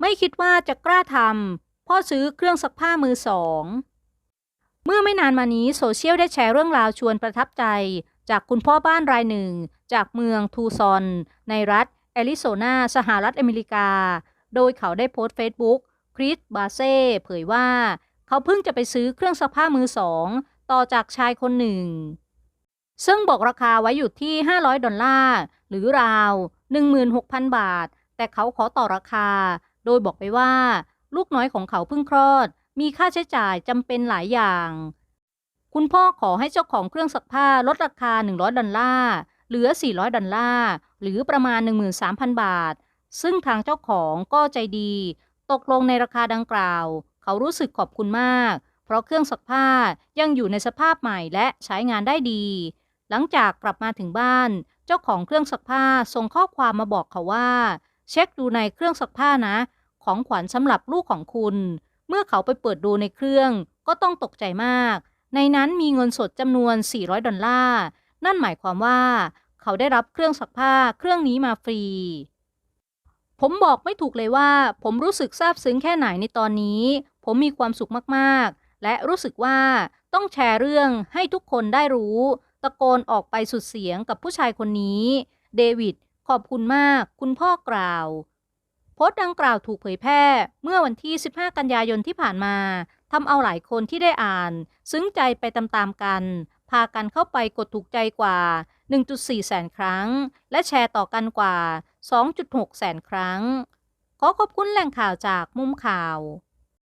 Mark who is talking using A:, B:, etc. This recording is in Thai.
A: ไม่คิดว่าจะกล้าทำพ่อซื้อเครื่องซักผ้ามือสอง เมื่อไม่นานมานี้โซเชียลได้แชร์เรื่องราวชวนประทับใจ จากคุณพ่อบ้านรายหนึ่ง จากเมืองทูซอน ในรัฐแอริโซนา สหรัฐอเมริกา โดยเขาได้โพสต์เฟซบุ๊กคริสบาเซ่เผยว่า เขาเพิ่งจะไปซื้อเครื่องซักผ้ามือสอง ต่อจากชายคนหนึ่ง ซึ่งบอกราคาไว้อยู่ที่ 500 ดอลลาร์ หรือราว 16,000 บาท แต่เขาขอต่อราคา โดยบอกไปว่า ลูกน้อยของเขาเพิ่งคลอด มีค่าใช้จ่ายจำเป็นหลายอย่าง คุณพ่อขอให้เจ้าของเครื่องซักผ้าลดราคา 100 ดอลลาร์เหลือ 400 ดอลลาร์หรือประมาณ 13,000 บาท ซึ่งทางเจ้าของก็ใจดี ตกลงในราคาดังกล่าว เขารู้สึกขอบคุณมาก เพราะเครื่องซักผ้ายังอยู่ในสภาพใหม่และใช้งานได้ดี หลังจากกลับมาถึงบ้าน เจ้าของเครื่องซักผ้าส่งข้อความมาบอกเขาว่า เช็คดูในเครื่องซักผ้านะ ของขวัญสำหรับลูกของคุณ เมื่อเขาไปเปิดดูในเครื่อง ก็ต้องตกใจมาก ในนั้นมีเงินสดจำนวน 400 ดอลลาร์ นั่นหมายความว่า เขาได้รับเครื่องซักผ้าเครื่องนี้มาฟรี ผมบอกไม่ถูกเลยว่า ผมรู้สึกซาบซึ้งแค่ไหนในตอนนี้ ผมมีความสุขมากๆ และรู้สึกว่าต้องแชร์เรื่องให้ทุกคนได้รู้ ตะโกนออกไปสุดเสียงกับผู้ชายคนนี้ เดวิด ขอบคุณมาก คุณพ่อกล่าว โพสต์ดังกล่าวถูกเผยแพร่เมื่อวันที่ 15 กันยายนที่ผ่านมาทำเอาหลายคนที่ได้อ่าน ซึ้งใจไปตามๆกัน พากันเข้าไปกดถูกใจกว่า 1.4 แสนครั้ง และแชร์ต่อกันกว่า 2.6 แสนครั้ง ขอขอบคุณแหล่งข่าวจากมุมข่าว